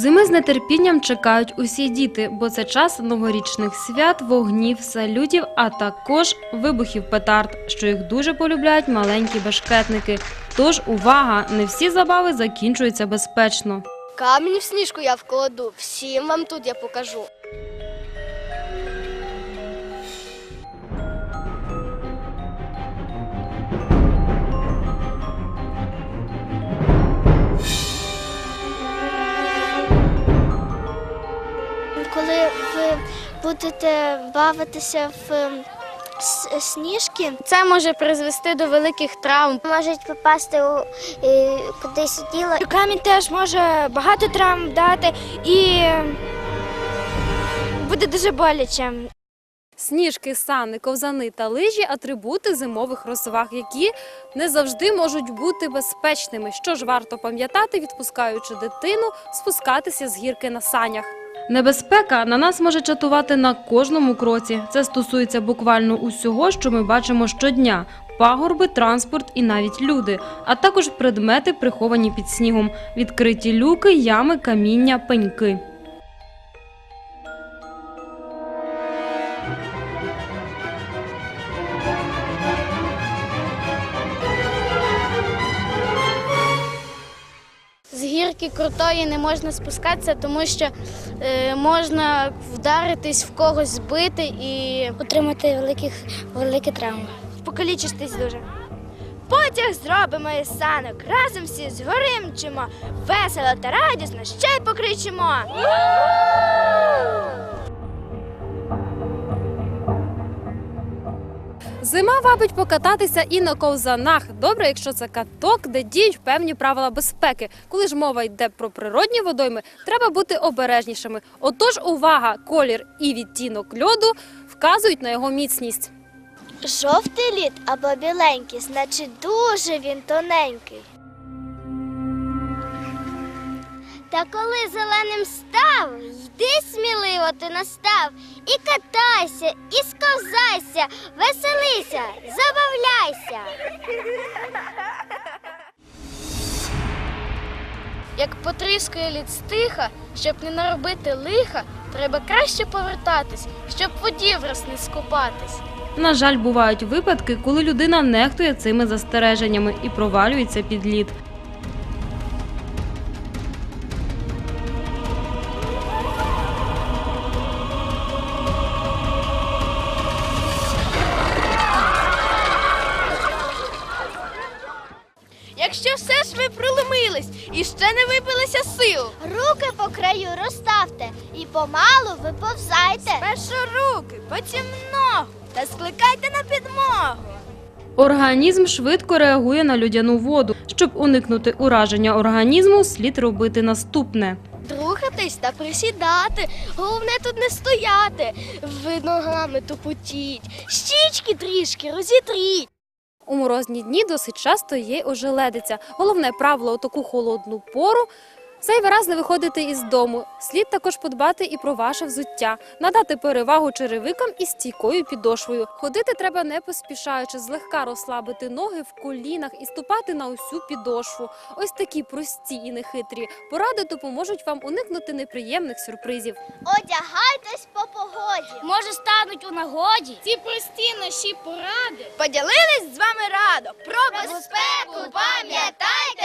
Зими з нетерпінням чекають усі діти, бо це час новорічних свят, вогнів, салютів, а також вибухів петард, що їх дуже полюбляють маленькі бешкетники. Тож увага! Не всі забави закінчуються безпечно. Камінь в сніжку я вкладу. Всім вам тут я покажу. Будете бавитися в ем, сніжки, це може призвести до великих травм. Можуть попасти у е, кудись тіло. Камінь теж може багато травм дати і буде дуже боляче. Сніжки, сани, ковзани та лижі атрибути зимових розваг, які не завжди можуть бути безпечними. Що ж варто пам'ятати, відпускаючи дитину, спускатися з гірки на санях. Небезпека на нас може чатувати на кожному кроці. Це стосується буквально усього, що ми бачимо щодня: пагорби, транспорт і навіть люди, а також предмети, приховані під снігом, відкриті люки, ями, каміння, пеньки. З гірки крутої не можна спускатися, тому що е, можна вдаритись в когось, збити і Отримати великих великі травми. Покалічитись дуже. Потяг зробимо із санок, разом всі згоримчимо, весело та радісно ще й покричимо. Зима вабить покататися і на ковзанах. Добре, якщо це каток, де діють певні правила безпеки. Коли ж мова йде про природні водойми, треба бути обережнішими. Отож, увага, колір і відтінок льоду вказують на його міцність. Жовтий лід або біленький, значить дуже він тоненький. Та коли зеленим став, йди сміливо ти настав, і катайся, і сковзайся, веселися, забавляйся. як потріскує лід стиха, щоб не наробити лиха, треба краще повертатись, щоб воді враз не скупатись. На жаль, бувають випадки, коли людина нехтує цими застереженнями і провалюється під лід. Ж ви проломились і ще не випилися сил, Руки по краю розставте і помалу виповзайте. першу руки, потім ногу та скликайте на підмогу. Організм швидко реагує на людяну воду. Щоб уникнути ураження організму, слід робити наступне. Рухатись та присідати. Головне тут не стояти. Ви ногами тупотіть. Щічки трішки розітріть. У морозні дні досить часто є ожеледиця. Головне правило у таку холодну пору зайвий раз не виходити із дому. Слід також подбати і про ваше взуття, надати перевагу черевикам із стійкою підошвою. Ходити треба не поспішаючи, злегка розслабити ноги в колінах і ступати на усю підошву. Ось такі прості і нехитрі поради допоможуть вам уникнути неприємних сюрпризів. Одягайтесь по погоді. Може, стануть у нагоді. Ці прості наші поради. Поділились з вами радо. Про Безпеку пам'ятай!